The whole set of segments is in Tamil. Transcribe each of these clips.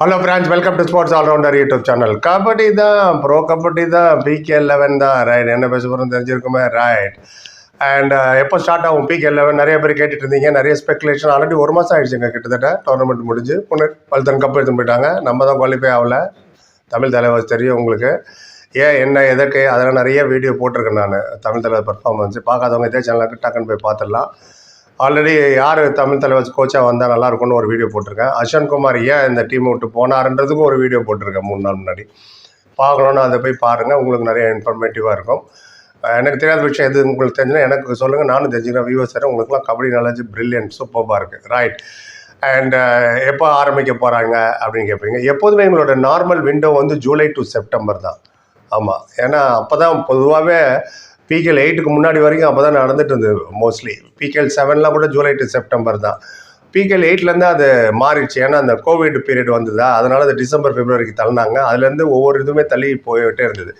Hello friends welcome to sports allrounder YouTube channel kabaddi தான் ப்ரோ கபடி தான். பிகே லெவன் தான். ரைட் என்ன பேச போகிறோம் தெரிஞ்சிருக்குமே? ரைட் அண்ட் uh, எப்போ ஸ்டார்ட் ஆகும் பிகே லெவன் நிறைய பேர் கேட்டுட்டு இருந்தீங்க. நிறைய ஸ்பெகுலேஷன் ஆல்ரெடி ஒரு மாதம் ஆயிடுச்சுங்க கிட்டத்தட்ட. டோர்னமெண்ட் முடிஞ்சு. பொண்ணு பல்தன் கப் எடுத்துன்னு போயிட்டாங்க. நம்ம தான் குவாலிஃபை ஆகல. தமிழ் தலைவர் தெரியும் உங்களுக்கு. ஏன் என்ன எதற்கு? அதெல்லாம் நிறைய வீடியோ போட்டிருக்கேன் நான். தமிழ் தலைவர் பர்ஃபார்மன்ஸ் பார்க்காதவங்க இதே சேனலுக்கு டக்குன்னு போய் பார்த்துடலாம். ஆல்ரெடி யார் தமிழ் தலைவர் கோச்சாக வந்தால் நல்லா இருக்கும்னு ஒரு வீடியோ போட்டிருக்கேன். அஷன் குமார் ஏன் இந்த டீம் விட்டு போனாருன்றதுக்கும் ஒரு வீடியோ போட்டிருக்கேன் மூணு நாள் முன்னாடி. பார்க்கணுன்னு அதை போய் பாருங்கள் உங்களுக்கு நிறைய இன்ஃபர்மேட்டிவாக இருக்கும். எனக்கு தெரியாத விஷயம் எது உங்களுக்கு தெரிஞ்சுன்னா எனக்கு சொல்லுங்கள் நானும் தெரிஞ்சுக்கிறேன் வியூவர்ஸ் சார் உங்களுக்குலாம் கபடி நாலேஜ் பிரில்லியன்ட் சூப்பராக இருக்குது ரைட் அண்ட் எப்போ ஆரம்பிக்க போகிறாங்க அப்படின்னு கேட்பீங்க எப்போதுமே எங்களோட நார்மல் விண்டோ வந்து ஜூலை டு செப்டம்பர் தான். ஆமாம் ஏன்னா அப்போ தான் பொதுவாகவே பிகேஎல் எயிட்டுக்கு முன்னாடி வரைக்கும் அப்போ தான் நடந்துட்டு இருந்தது மோஸ்ட்லி பிகேஎல் செவன்லாம் கூட ஜூலை டு செப்டம்பர் தான். பிகேஎல் எயிட்லேருந்து அது மாறிடுச்சு. ஏன்னா அந்த கோவிட் பீரியட் வந்ததா அதனால் அது டிசம்பர் பிப்ரவரிக்கு தள்ளினாங்க. அதுலேருந்து ஒவ்வொரு இதுவுமே தள்ளி போயிட்டே இருந்தது.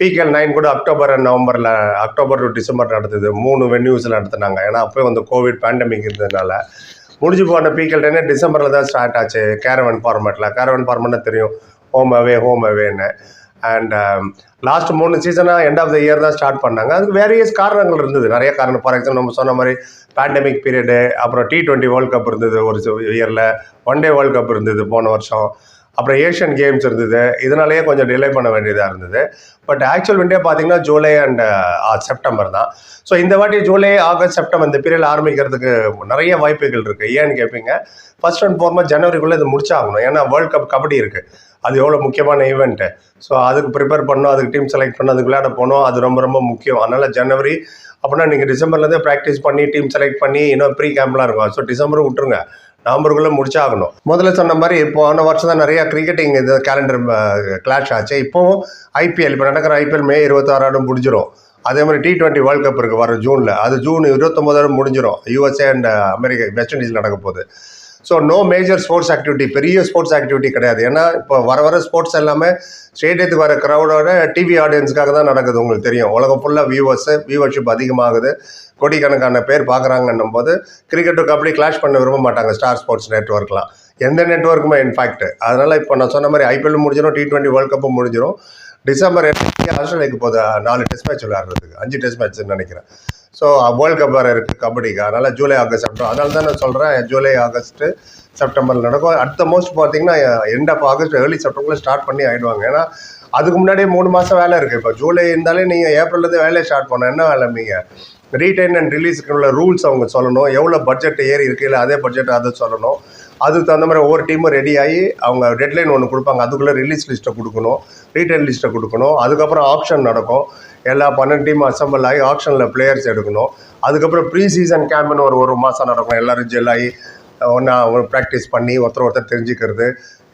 பிகேஎல் நைன் கூட அக்டோபர் அண்ட் நவம்பரில் அக்டோபர் டு டிசம்பர் நடந்தது. மூணு வென்யூஸில் நடத்துனாங்க. ஏன்னா அப்போயும் வந்து கோவிட் பேண்டமிக் இருந்ததுனால. முடிஞ்சு போன பிகேஎல் டென்னே டிசம்பரில் தான் ஸ்டார்ட் ஆச்சு கேரவன் ஃபார்மேட்டில் கேரவன் ஃபார்மேட்னா தெரியும் ஹோம் அவே ஹோம் அவேன்னு அண்ட் லாஸ்ட் um, மூணு சீசனாக எண்ட் ஆஃப் த இயர் தான் ஸ்டார்ட் பண்ணாங்க. அதுக்கு வேரியஸ் காரணங்கள் இருந்தது. நிறைய காரணம். ஃபார் எக்ஸாம்பிள் நம்ம சொன்ன மாதிரி பேண்டமிக் பீரியடு அப்புறம் டி டுவெண்ட்டி வேர்ல்ட் கப் இருந்தது ஒரு இயரில் ஒன் டே வேர்ல்ட் கப் இருந்தது போன வருஷம். அப்புறம் ஏஷியன் கேம்ஸ் இருந்தது. இதனாலேயே கொஞ்சம் டிலே பண்ண வேண்டியதாக இருந்தது. பட் ஆக்சுவல் விண்டே பார்த்தீங்கன்னா ஜூலை அண்ட் செப்டம்பர் தான். ஸோ இந்த வாட்டி ஜூலை ஆகஸ்ட் செப்டம்பர் இந்த பீரியட் ஆரம்பிக்கிறதுக்கு நிறைய வாய்ப்புகள் இருக்குது ஏன்னு கேட்பீங்க ஃபர்ஸ்ட் அண்ட் ஃபார்மஸ்ட் ஜனவரிக்குள்ளே இது முடிச்சாகணும். ஏன்னா வேர்ல்ட் கப் கபடி இருக்குது அது எவ்வளோ முக்கியமான ஈவெண்ட்டு ஸோ அதுக்கு ப்ரிப்பேர் பண்ணணும். அதுக்கு டீம் செலக்ட் பண்ணணும். அதுக்கு விளையாட போகணும். அது ரொம்ப ரொம்ப முக்கியம். அதனால் ஜனவரி அப்படின்னா நீங்கள் டிசம்பர்லேருந்தே ப்ராக்டிஸ் பண்ணி டீம் செலக்ட் பண்ணி இன்னும் ப்ரீ கேம்ப்லாம் இருக்கும். ஸோ டிசம்பர் விட்டுருங்க. நவம்பருக்குள்ளே முடிச்சாகணும் முதல்ல சொன்ன மாதிரி இப்போ ஆன வருஷம் தான் நிறையா கிரிக்கெட்டிங் இது கேலண்டர் கிளாஷ் ஆச்சு. இப்போவும் ஐபிஎல் இப்போ நடக்கிற ஐபிஎல் மே இருபத்தாறாயிரம் முடிஞ்சிடும் அதே மாதிரி டி டுவெண்ட்டி வேர்ல்ட் கப் இருக்குது வர ஜூனில். அது ஜூன் இருபத்தொம்போதாயிரம் முடிஞ்சிடும் USA and America West Indies நடக்க போகுது. So no major sports activity பெரிய ஸ்போர்ட்ஸ் ஆக்டிவிட்டி கிடையாது. ஏன்னா இப்போ வர வர ஸ்போர்ட்ஸ் எல்லாமே ஸ்டேடியத்துக்கு வர க்ரௌடோட டிவி ஆடியன்ஸ்க்காக தான் நடக்குது உங்களுக்கு தெரியும். உலகம் ஃபுல்லாக வியூவர்ஸு வியூவர்ஷிப் அதிகமாகுது. கோடிக்கணக்கான பேர் பார்க்குறாங்கன்னும் போது கிரிக்கெட்டு கபடி கிளாஷ் பண்ண விரும்ப மாட்டாங்க ஸ்டார் ஸ்போர்ட்ஸ் நெட்ஒர்க்லாம் எந்த நெட்ஒர்க்குமே இன்ஃபேக்ட் அதனால் இப்போ நான் சொன்ன மாதிரி ஐபிஎல் முடிஞ்சிடும் டி ட்வெண்ட்டி வேர்ல்ட் கப்பும் முடிஞ்சிடும் டிசம்பர் ஆஸ்திரேலியாவுக்கு போதும் நாலு டெஸ்ட் மேட்ச் விளையாடுறதுக்கு. அஞ்சு டெஸ்ட் மேட்ச்னு நினைக்கிறேன். ஸோ வேர்ல்டு கப் வேறு இருக்குது கபடிக்கு அதனால் ஜூலை ஆகஸ்ட் செப்டம்பர். அதனால தான் நான் சொல்கிறேன் ஜூலை ஆகஸ்ட்டு செப்டம்பரில் நடக்கும். அடுத்த மோஸ்ட் பார்த்தீங்கன்னா எண்ட் ஆஃப் ஆகஸ்ட் ஏர்லி செப்டம்பரில் ஸ்டார்ட் பண்ணி ஆகிடுவாங்க ஏன்னா அதுக்கு முன்னாடியே மூணு மாதம் வேலை இருக்குது இப்போ ஜூலை இருந்தாலே நீங்கள் ஏப்ரல்லேருந்து வேலையை ஸ்டார்ட் பண்ண என்ன வேலை நீங்கள் ரீடைன் அண்ட் ரிலீஸுக்கு உள்ள ரூல்ஸ் அவங்க சொல்லணும். எவ்வளோ பட்ஜெட் ஏறி இருக்குது இல்லை அதே பட்ஜெட் அதை சொல்லணும். அதுக்கு தகுந்த மாதிரி ஒவ்வொரு டீமும் ரெடி ஆகி அவங்க டெட்லைன் ஒன்று கொடுப்பாங்க. அதுக்குள்ளே ரிலீஸ் லிஸ்ட்டை கொடுக்கணும் ரீட்டைல் லிஸ்ட்டை கொடுக்கணும். அதுக்கப்புறம் ஆப்ஷன் நடக்கும். எல்லா பன்னெண்டு டீம் அசம்பிள் ஆகி ஆப்ஷனில் பிளேயர்ஸ் எடுக்கணும். அதுக்கப்புறம் ப்ரீ சீசன் கேம்ப்னு ஒரு ஒரு மாதம் நடக்கும். எல்லோரும் ஜெல் ஆகி ஒன்றா ப்ராக்டிஸ் பண்ணி ஒருத்தர் ஒருத்தர் தெரிஞ்சுக்கிறது.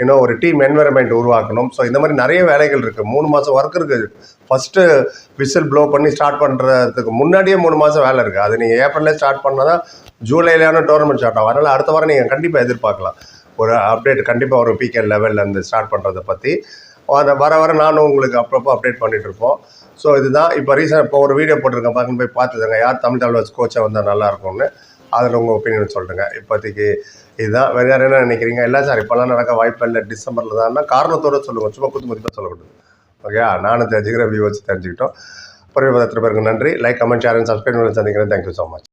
இன்னும் ஒரு டீம் என்வரன்மெண்ட் உருவாக்கணும். ஸோ இந்த மாதிரி நிறைய வேலைகள் இருக்குது மூணு மாதம் ஒர்க் இருக்குது ஃபஸ்ட்டு விசில் ப்ளோ பண்ணி ஸ்டார்ட் பண்ணுறதுக்கு முன்னாடியே மூணு மாதம் வேலை இருக்குது அது நீங்கள் ஏப்ரல்லே ஸ்டார்ட் பண்ணால் தான் ஜூலையிலான டோர்னமெண்ட் ஸ்டார்ட் ஆகும். அதனால் அடுத்த வாரம் நீங்கள் கண்டிப்பாக எதிர்பார்க்கலாம். ஒரு அப்டேட் கண்டிப்பாக வரும் பிகே லெவலில் இருந்து ஸ்டார்ட் பண்ணுறதை பற்றி வர வர வர நானும் உங்களுக்கு அப்பப்போ அப்டேட் பண்ணிகிட்டு இருப்போம். ஸோ இதுதான். இப்போ ரீசன் இப்போ ஒரு வீடியோ போட்டிருக்கேன். பார்க்கணும் போய் பார்த்துதாங்க யார் தமிழ் தலைவர் கோச்சாக வந்தால் நல்லாயிருக்கும்னு அதில் உங்கள் ஒப்பீனியன் சொல்லுங்க. இப்போதைக்கு இதுதான். வேறு யார் என்ன நினைக்கிறீங்க? இல்லை சார் இப்போல்லாம் நடக்க வாய்ப்பு இல்லை. டிசம்பரில் தான்னா காரணத்தோடு சொல்லுங்கள் சும்மா குத்து மதிப்பாக சொல்லக்கூடாது. ஓகே நானும் தெரிஞ்சுக்கிறேன். வியூ வச்சு தெரிஞ்சுக்கிட்டோம். பிறகு எத்தனை பேருக்கு நன்றி. Like comment share and subscribe சந்திக்கிறேன். Thank you so much